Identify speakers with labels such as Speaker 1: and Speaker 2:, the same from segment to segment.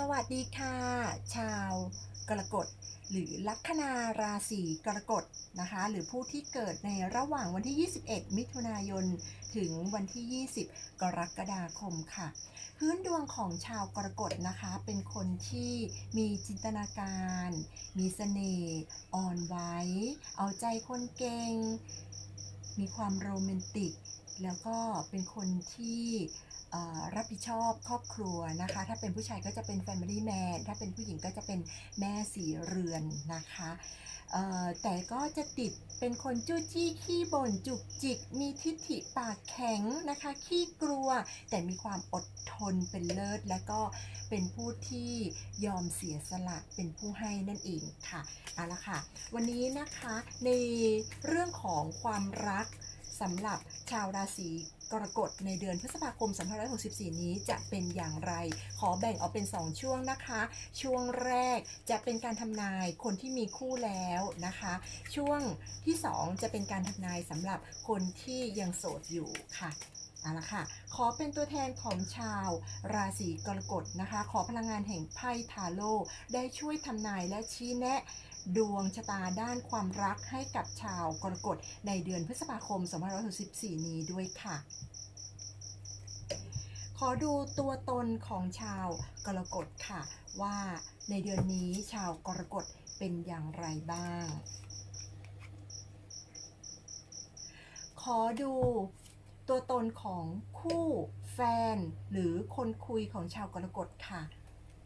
Speaker 1: สวัสดีค่ะ ชาวกรกฎหรือลัคนาราศีกรกฎนะคะ หรือผู้ที่เกิดในระหว่างวันที่ 21 มิถุนายน ถึงวันที่ 20 กรกฎาคมค่ะ พื้นดวงของชาวกรกฎนะคะ เป็นคนที่มีจินตนาการ มีเสน่ห์อ่อนไหวเอาใจคนเก่ง มีความโรแมนติก แล้วก็เป็นคนที่รับผิดชอบครอบครัวนะคะ ถ้าเป็นผู้ชายก็จะเป็น Family Man ถ้าเป็นผู้หญิงก็จะเป็นแม่สีเรือนนะคะแต่ก็จะติดเป็นคนจู้จี้ขี้บ่นจุกจิก มีทิฐิปากแข็งนะคะ ขี้กลัว แต่มีความอดทนเป็นเลิศ และก็เป็นผู้ที่ยอมเสียสละเป็นผู้ให้นั่นเองค่ะเอาละค่ะ วันนี้นะคะในเรื่องของความรัก สำหรับชาวราศีกรกฎในเดือนพฤษภาคม 2564 นี้จะเป็นอย่างไร ขอแบ่งออกเป็น 2 ช่วงนะคะ ช่วงแรกจะเป็นการทำนายคนที่มีคู่แล้วนะคะ ช่วงที่ 2 จะเป็นการทำนายสำหรับคนที่ยังโสดอยู่ค่ะเอาละค่ะ ขอเป็นตัวแทนของชาวราศีกรกฎนะคะ ขอพลังงานแห่งไพ่ทาโร่ได้ช่วยทำนายและชี้แนะ ดวงชะตาด้านความรักให้กับชาวกรกฎในเดือนพฤษภาคม 2564 นี้ด้วยค่ะ ขอดูตัวตนของชาวกรกฎค่ะ ว่าในเดือนนี้ชาวกรกฎเป็นอย่างไรบ้าง ขอดูตัวตนของคู่แฟนหรือคนคุยของชาวกรกฎค่ะ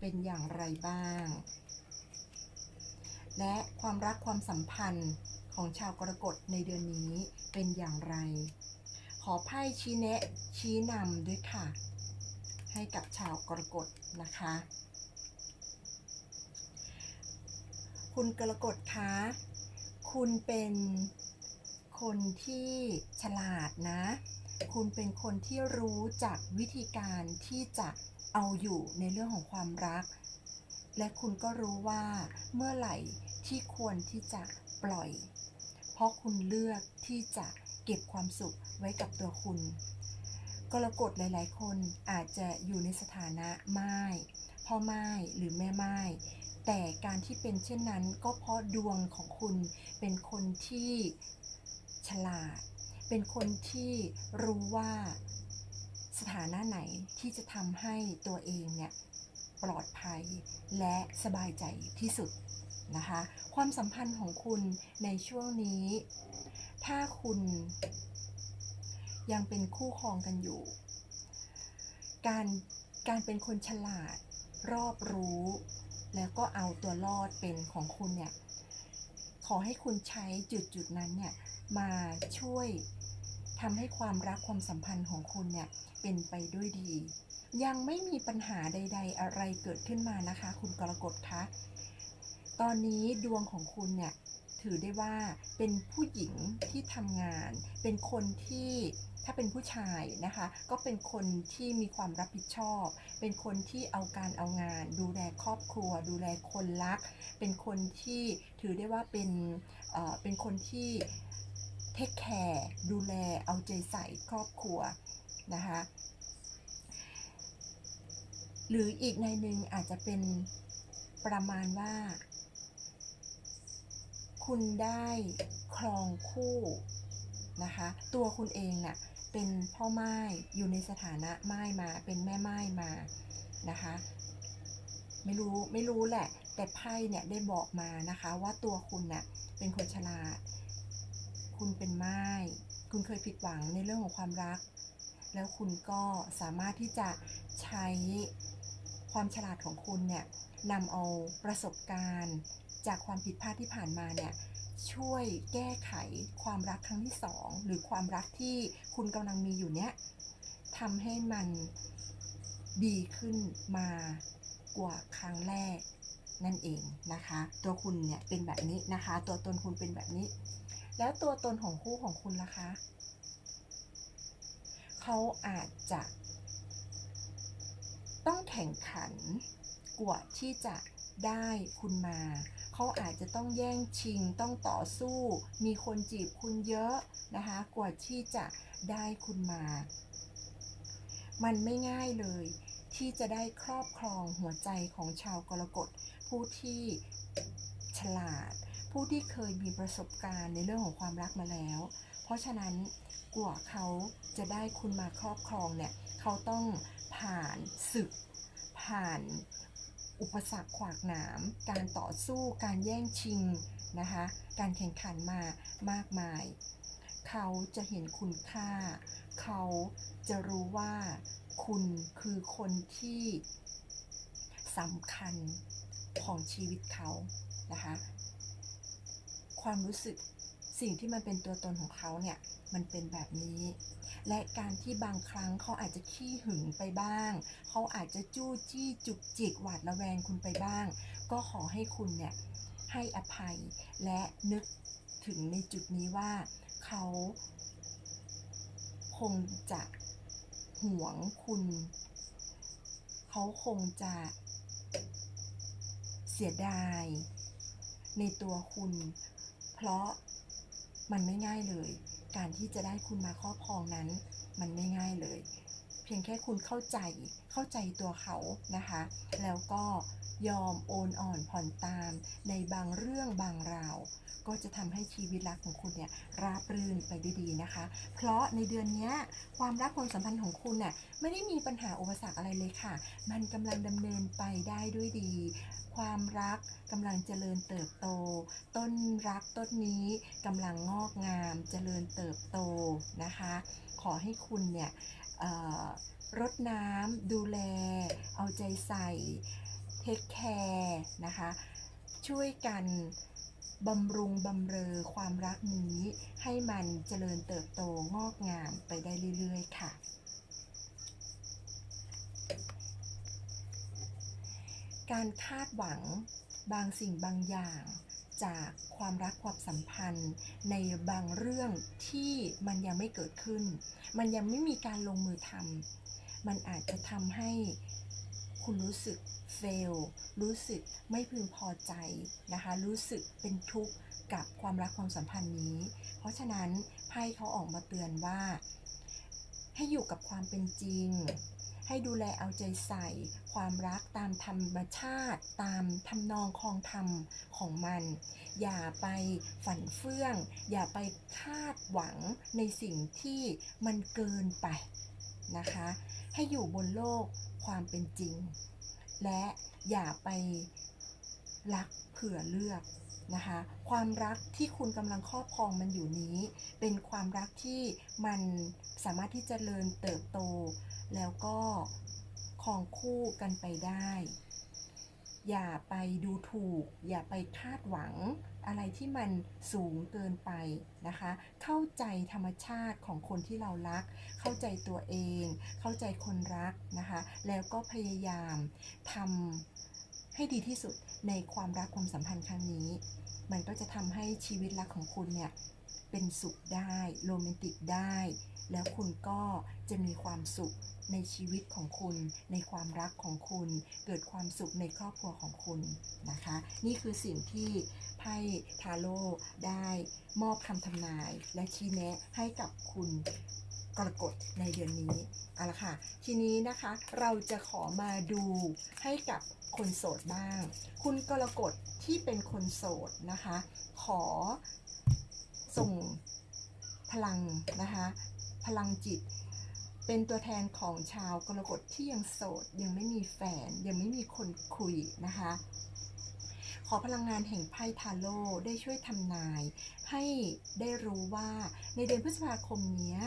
Speaker 1: เป็นอย่างไรบ้าง และความรักความสัมพันธ์ของชาวกรกฎในเดือนนี้เป็นอย่างไร ขอไพ่ชี้แนะชี้นำด้วยค่ะ ให้กับชาวกรกฎนะคะ คุณกรกฎคะคุณเป็นคนที่ฉลาดนะ คุณเป็นคนที่รู้จักวิธีการที่จะเอาอยู่ในเรื่องของความรัก และคุณก็รู้ว่าเมื่อไหร่ที่ควรที่จะปล่อย เพราะคุณเลือกที่จะเก็บความสุขไว้กับตัวคุณ กรกฎหลาย ๆ คนอาจจะอยู่ในสถานะไม้พ่อไม้หรือแม่ไม้แต่การที่เป็นเช่นนั้นก็เพราะดวงของคุณเป็นคนที่ฉลาด เป็นคนที่รู้ว่าสถานะไหนที่จะทำให้ตัวเองเนี่ย ปลอดภัย และสบายใจที่สุดนะคะ ความสัมพันธ์ของคุณในช่วงนี้ ถ้าคุณยังเป็นคู่ครองกันอยู่ การการเป็นคนฉลาด รอบรู้ แล้วก็เอาตัวรอดเป็นของคุณเนี่ย ขอให้คุณใช้จุดจุดนั้นเนี่ยมาช่วยทำให้ความรักความสัมพันธ์ของคุณเนี่ยเป็นไปด้วยดี ยังไม่มีปัญหาใด ๆ อะไรเกิดขึ้นมานะคะ คุณกรกฎคะ ตอนนี้ดวงของคุณเนี่ยถือได้ว่าเป็นผู้หญิงที่ทำงาน เป็นคนที่ถ้าเป็นผู้ชายนะคะ ก็เป็นคนที่มีความรับผิดชอบ เป็นคนที่เอาการเอางาน ดูแลครอบครัว ดูแลคนรัก เป็นคนที่ถือได้ว่าเป็นเอ่อเป็นคนที่เทคแคร์ดูแลเอาใจใส่ครอบครัวนะคะ หรืออีกในหนึ่งอาจจะเป็นประมาณว่า คุณได้ครองคู่นะคะ ตัวคุณเองน่ะเป็นพ่อไม้อยู่ในสถานะไม้มาเป็นแม่ไม้มานะคะ ไม่รู้ไม่รู้แหละ แต่ไพ่เนี่ยได้บอกมานะคะว่าตัวคุณน่ะเป็นคนฉลาด คุณเป็นไม้คุณเคยผิดหวังในเรื่องของความรัก แล้วคุณก็สามารถที่จะใช้ ความฉลาดของคุณเนี่ยนำเอาประสบการณ์ จากความผิดพลาดที่ผ่านมาเนี่ยช่วยแก้ไขความรักครั้งที่สองหรือความรักที่คุณกำลังมีอยู่เนี้ยทำให้มันดีขึ้นมากว่าครั้งแรกนั่นเองนะคะ ตัวคุณเนี่ยเป็นแบบนี้นะคะ ตัวตนคุณเป็นแบบนี้ แล้วตัวตนของคู่ของคุณล่ะคะ เขาอาจจะ ต้องแข่งขันกว่าที่จะได้คุณมา เขาอาจจะต้องแย่งชิงต้องต่อสู้ มีคนจีบคุณเยอะนะคะ กว่าที่จะได้คุณมา มันไม่ง่ายเลย ที่จะได้ครอบครองหัวใจของชาวกรกฎผู้ที่ฉลาด ผู้ที่เคยมีประสบการณ์ในเรื่องของความรักมาแล้ว เพราะฉะนั้นกว่าเขาจะได้คุณมาครอบครองเนี่ย เขาต้องผ่านศึก ผ่านอุปสรรคขวากหนาม การต่อสู้การแย่งชิงนะคะ การแข่งขันมามากมาย เขาจะเห็นคุณค่า เขาจะรู้ว่าคุณคือคนที่สำคัญของชีวิตเขานะคะ ความรู้สึกสิ่งที่มันเป็นตัวตนของเขาเนี่ย มันเป็นแบบนี้ และการที่บางครั้งเขาอาจจะขี้หึงไปบ้าง เขาอาจจะจู้จี้จุกจิกหวาดระแวงคุณไปบ้าง ก็ขอให้คุณเนี่ยให้อภัยและนึกถึงในจุดนี้ว่าเขาคงจะห่วงคุณ เขาคงจะเสียดาย ในตัวคุณ เพราะมันไม่ง่ายเลย การที่จะได้คุณมาครอบครองนั้น มันไม่ง่ายเลย เพียงแค่คุณเข้าใจเข้าใจตัวเขานะคะ แล้วก็ยอมโอนอ่อนผ่อนตามในบางเรื่องบางราว ก็จะทำให้ชีวิตรักของคุณเนี่ยราบรื่นไปได้ดีนะคะ เพราะในเดือนนี้ความรักความสัมพันธ์ของคุณน่ะไม่ได้มีปัญหาอุปสรรคอะไรเลยค่ะ มันกำลังดำเนินไปได้ด้วยดี ความรักกำลังเจริญเติบโต ต้นรักต้นนี้กำลังงอกงามเจริญเติบโตนะคะ ขอให้คุณเนี่ยรดน้ำดูแล เอาใจใส่ เทคแคร์นะคะ ช่วยกัน บำรุงบำเรอความรักนี้ให้มันเจริญเติบโตงอกงามไปได้เรื่อยๆ ค่ะการคาดหวังบางสิ่งบางอย่าง จากความรักความสัมพันธ์ ในบางเรื่องที่มันยังไม่เกิดขึ้น มันยังไม่มีการลงมือทำมันอาจจะทำให้คุณรู้สึก เฟลรู้สึกไม่พึงพอใจนะคะ รู้สึกเป็นทุกข์กับความรักความสัมพันธ์นี้ เพราะฉะนั้นไพ่เขาออกมาเตือนว่า ให้อยู่กับความเป็นจริง ให้ดูแลเอาใจใส่ ความรักตามธรรมชาติ ตามทำนองคองธรรมของมัน อย่าไปฝันเฟื่อง อย่าไปคาดหวังในสิ่งที่มันเกินไปนะคะ ให้อยู่บนโลกความเป็นจริง และอย่าไปรักเผื่อเลือกนะคะความรักที่คุณกำลังครอบครองมันอยู่นี้ เป็นความรักที่มันสามารถที่จะเจริญเติบโต แล้วก็ครองคู่กันไปได้ อย่าไปดูถูก อย่าไปคาดหวัง อะไรที่มันสูงเกินไปนะคะ เข้าใจธรรมชาติของคนที่เรารัก เข้าใจตัวเอง เข้าใจคนรักนะคะ แล้วก็พยายามทำให้ดีที่สุดในความรักความสัมพันธ์ครั้งนี้ มันก็จะทำให้ชีวิตรักของคุณเนี่ยเป็นสุขได้ โรแมนติกได้ แล้วคุณก็จะมีความสุข ในชีวิตของคุณ ในความรักของคุณ เกิดความสุขในครอบครัวของคุณนะคะ นี่คือสิ่งที่ไพ่ทาโร่ได้มอบคำทำนาย และชี้แนะให้กับคุณกรกฎในเดือนนี้เอาละค่ะ ทีนี้นะคะเราจะขอมาดูให้กับคนโสดบ้าง คุณกรกฎที่เป็นคนโสดนะคะ ขอส่งพลังนะคะ พลังจิต เป็นตัวแทนของชาวกรกฎที่ยังโสด ยังไม่มีแฟน ยังไม่มีคนคุยนะคะ ขอพลังงานแห่งไพ่ทาโร่ได้ช่วยทำนาย ให้ได้รู้ว่าในเดือนพฤษภาคมนี้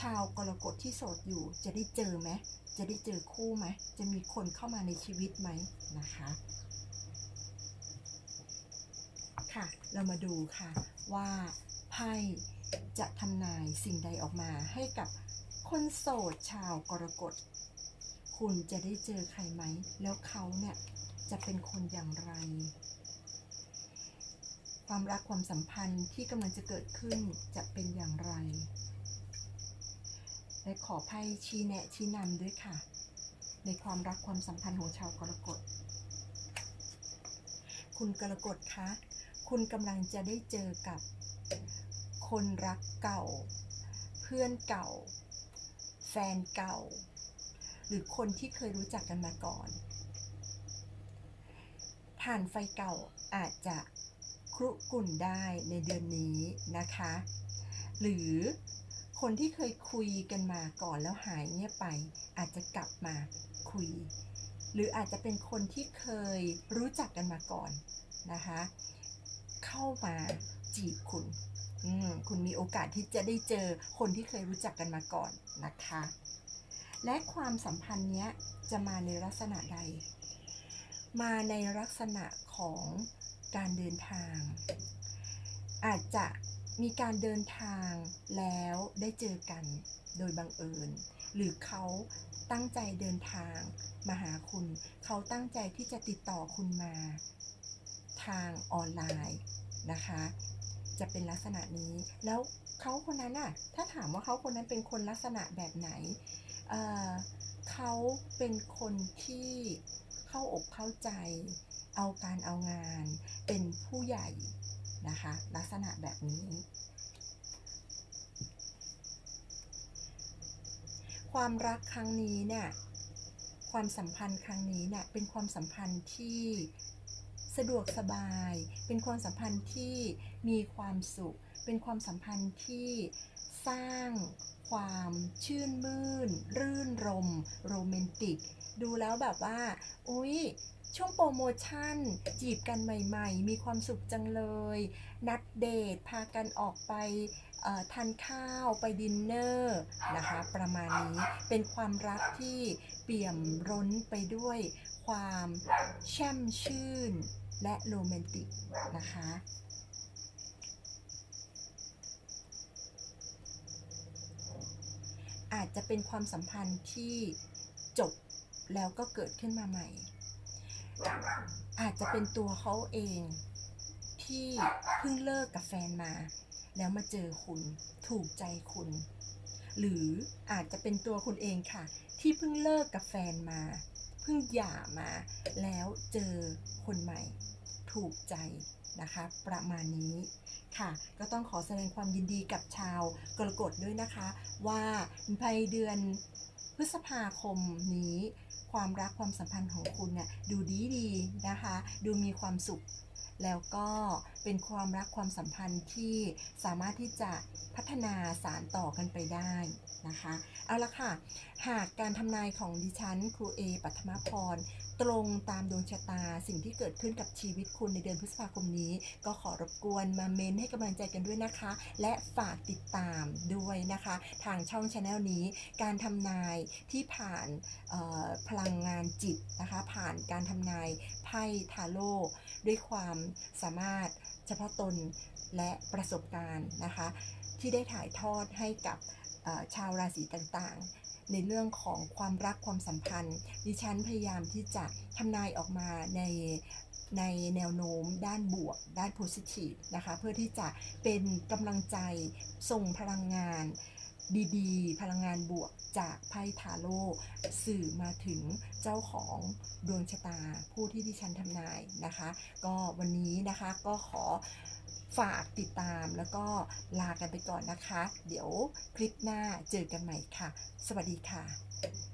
Speaker 1: ชาวกรกฎที่โสดอยู่จะได้เจอไหมจะได้เจอคู่ไหมจะมีคนเข้ามาในชีวิตไหมนะคะค่ะเรามาดูค่ะว่าไพ่จะทำนายสิ่งใดออกมาให้กับ คนโสดชาวกรกฎ คุณจะได้เจอใครไหม แล้วเขาเนี่ยจะเป็นคนอย่างไร ความรักความสัมพันธ์ที่กำลังจะเกิดขึ้นจะเป็นอย่างไร และขอไพ่ชี้แนะชี้นำด้วยค่ะ ในความรักความสัมพันธ์ของชาวกรกฎ คุณกรกฎคะ คุณกำลังจะได้เจอกับคนรักเก่า เพื่อนเก่า แฟนเก่า หรือคนที่เคยรู้จักกันมาก่อนถ่านไฟเก่าอาจจะครุกรุ่นได้ในเดือนนี้นะคะ หรือคนที่เคยคุยกันมาก่อนแล้วหายเงียบไป อาจจะกลับมาคุย หรืออาจจะเป็นคนที่เคยรู้จักกันมาก่อนนะคะ เข้ามาจีบคุณ คุณมีโอกาสที่จะได้เจอคนที่เคยรู้จักกันมาก่อนนะคะ และความสัมพันธ์เนี้ยจะมาในลักษณะใด มาในลักษณะของการเดินทาง อาจจะมีการเดินทางแล้วได้เจอกันโดยบังเอิญ หรือเขาตั้งใจเดินทางมาหาคุณ เขาตั้งใจที่จะติดต่อคุณมาทางออนไลน์นะคะ จะเป็นลักษณะนี้ แล้วเขาคนนั้นน่ะ ถ้าถามว่าเขาคนนั้นเป็นคนลักษณะแบบไหนเเขาเป็นคนที่เข้าอกเข้าใจ เอาการเอางาน เป็นผู้ใหญ่นะคะ ลักษณะแบบนี้ ความรักครั้งนี้เนี่ยความสัมพันธ์ครั้งนี้เนี่ยเป็นความสัมพันธ์ที่สะดวกสบาย เป็นความสัมพันธ์ที่ มีความสุข เป็นความสัมพันธ์ที่สร้างความชื่นมื่น รื่นรม โรแมนติก ดูแล้วแบบว่า อุ๊ย ช่วงโปรโมชั่น จีบกันใหม่ๆ มีความสุขจังเลย นัดเดท พากันออกไปทานข้าวไปดินเนอร์นะคะประมาณนี้เป็นความรักที่เปี่ยมร้นไปด้วยความแช่มชื่นและโรแมนติกนะคะ อาจจะเป็นความสัมพันธ์ที่จบแล้วก็เกิดขึ้นมาใหม่ อาจจะเป็นตัวเขาเองที่เพิ่งเลิกกับแฟนมา แล้วมาเจอคุณถูกใจคุณ หรืออาจจะเป็นตัวคุณเองค่ะ ที่เพิ่งเลิกกับแฟนมาเพิ่งหย่ามา แล้วเจอคนใหม่ ถูกใจนะคะ ประมาณนี้ ค่ะ ก็ต้องขอแสดงความยินดีกับชาวกรกฎด้วยนะคะ ว่าภายเดือนพฤษภาคมนี้ความรักความสัมพันธ์ของคุณเนี่ยดูดีดีนะคะ ดูมีความสุข แล้วก็เป็นความรักความสัมพันธ์ที่สามารถที่จะพัฒนาสารต่อกันไปได้นะคะ เอาละค่ะ หากการทำนายของดิฉันครูเอปัทมพร ตรงตามดวงชะตาสิ่งที่เกิดขึ้นกับชีวิตคุณในเดือนพฤษภาคมนี้ ก็ขอรบกวนมาเมนให้กำลังใจกันด้วยนะคะ และฝากติดตามด้วยนะคะ ทางช่องชาแนลนี้ การทำนายที่ผ่านพลังงานจิตนะคะ ผ่านการทำนายไพ่ทาโร่ด้วยความสามารถเฉพาะตนและประสบการณ์นะคะ ที่ได้ถ่ายทอดให้กับชาวราศีต่างๆ ในเรื่องของความรักความสัมพันธ์ ดิฉันพยายามที่จะทำนายออกมาในในแนวโน้มด้านบวก ด้านโพสิทีฟนะคะ เพื่อที่จะเป็นกำลังใจส่งพลังงานดีๆ พลังงานบวกจากไพ่ทาโร่สื่อมาถึงเจ้าของดวงชะตาผู้ที่ดิฉันทำนายนะคะ ก็วันนี้นะคะก็ขอ ฝากติดตามแล้วก็ลากันไปก่อนนะคะ เดี๋ยวคลิปหน้าเจอกันใหม่ค่ะ สวัสดีค่ะ